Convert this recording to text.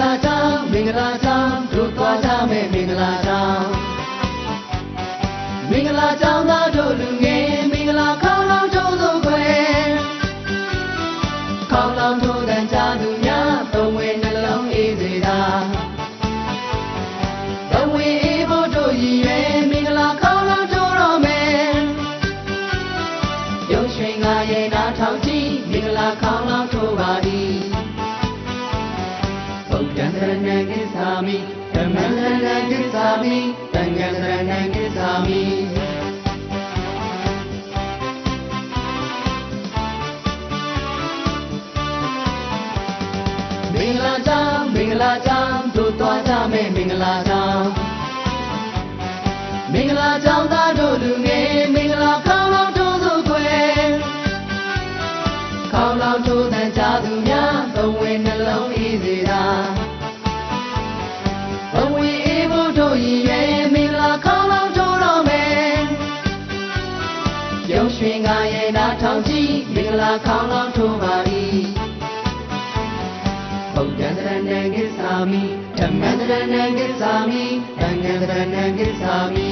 လာကြောင်းမင်္ဂလာကြောင်းတို့သွားကြမယ်မင်္ဂလာကြောင်းမင်္ဂလာကြောင်းသားတို့လူငယ်မင်္ဂလာခေါင်းလောင်းတို့သို့ခွဲခေါင်းလောင်းတို့တန်ကြသူများသုံးဝင်နှလုံးအေးစေတာသုံးဝင်အေးဖို့တို့ရည်ရွယ်မင်္ဂလာခေါင်းလောင်းတို့တော်မယ်ရုံရွှင်ငါရဲ့နာထောင်ကြည့်မင်္ဂလာခေါင်း ကိသာမိဓမ္မံသရဏံကိသာမိသံဃံသရဏံကိသာမိမင်္ဂလာကြောင်းမင်္ဂလာကြောင်းတို့သွားကြမယ်မင်္ဂလာကြောင်းမင်္ဂလာကြောင်းသားတို့လူငယ်မင်္ဂလာခေါင်းလောင်းတို့သို့ခွဲခေါင်းလောင်းတို့တန်ကြသူများသုံးဝင်နှလုံးအေးစေတာ ရည်ရွယ်မင်္ဂလာခေါင်းလောင်းတို့တော်မယ်ပြုံးရွှင်ငါရဲ့နာထောင်ကြည့်မင်္ဂလာခေါင်းလောင်းထိုးပါသည်ဗုဒ္ဓံတရဏံကိသာမိဓမ္မံတရဏံကိသာမိသံဃံတရဏံကိသာမိ